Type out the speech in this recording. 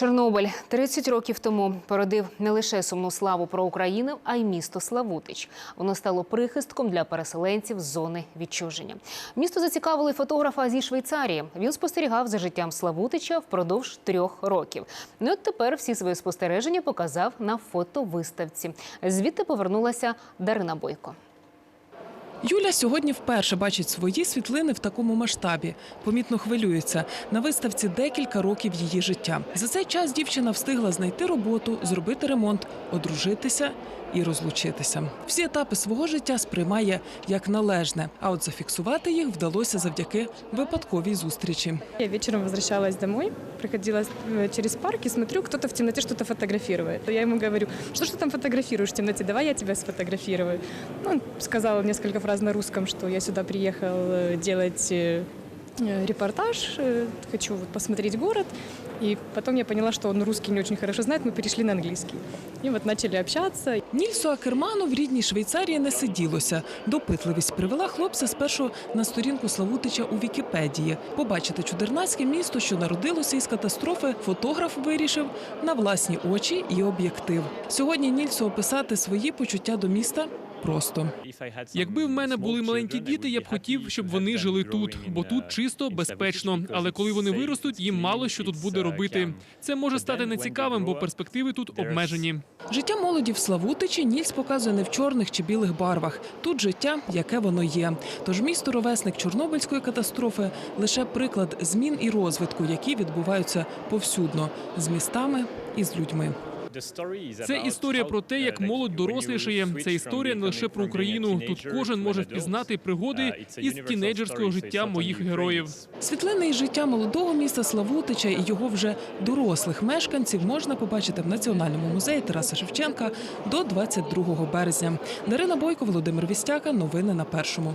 Чорнобиль 30 років тому породив не лише сумну славу про Україну, а й місто Славутич. Воно стало прихистком для переселенців з зони відчуження. Місто зацікавили фотографа зі Швейцарії. Він спостерігав за життям Славутича впродовж трьох років. Ну от тепер всі свої спостереження показав на фотовиставці. Звідти повернулася Дарина Бойко. Юля сьогодні вперше бачить свої світлини в такому масштабі. Помітно хвилюється. На виставці декілька років її життя. За цей час дівчина встигла знайти роботу, зробити ремонт, одружитися і розлучитися. Всі етапи свого життя сприймає як належне. А от зафіксувати їх вдалося завдяки випадковій зустрічі. Я вечером возвращалась домой, проходила э, через парк и смотрю, кто-то в темноте что-то фотографирует. Я ему говорю, что ж ты там фотографируешь в темноте, давай я тебя сфотографирую. Ну, Он сказал несколько фраз на русском, что я сюда приехал э, делать э, э, репортаж, э, хочу вот посмотреть город. И потом я поняла, что он русский не очень хорошо знает, мы перешли на английский. И вот начали общаться. Нільсу Акерману в рідній Швейцарії не сиділося. Допитливість привела хлопця спершу на сторінку Славутича у Вікіпедії. Побачити чудернацьке місто, що народилося із катастрофи, фотограф вирішив на власні очі і об'єктив. Сьогодні Нільсу описати свої почуття до міста просто. Якби в мене були маленькі діти, я б хотів, щоб вони жили тут, бо тут чисто, безпечно. Але коли вони виростуть, їм мало що тут буде робити. Це може стати нецікавим, бо перспективи тут обмежені. Життя молоді в Славутичі Нільс показує не в чорних чи білих барвах. Тут життя, яке воно є. Тож місто ровесник Чорнобильської катастрофи лише приклад змін і розвитку, які відбуваються повсюдно з містами і з людьми. Це історія про те, як молодь дорослішає. Це історія не лише про Україну. Тут кожен може впізнати пригоди із тінейджерського життя моїх героїв. Світлини із життя молодого міста Славутича і його вже дорослих мешканців можна побачити в Національному музеї Тараса Шевченка до 22 березня. Дарина Бойко, Володимир Вістяка. Новини на першому.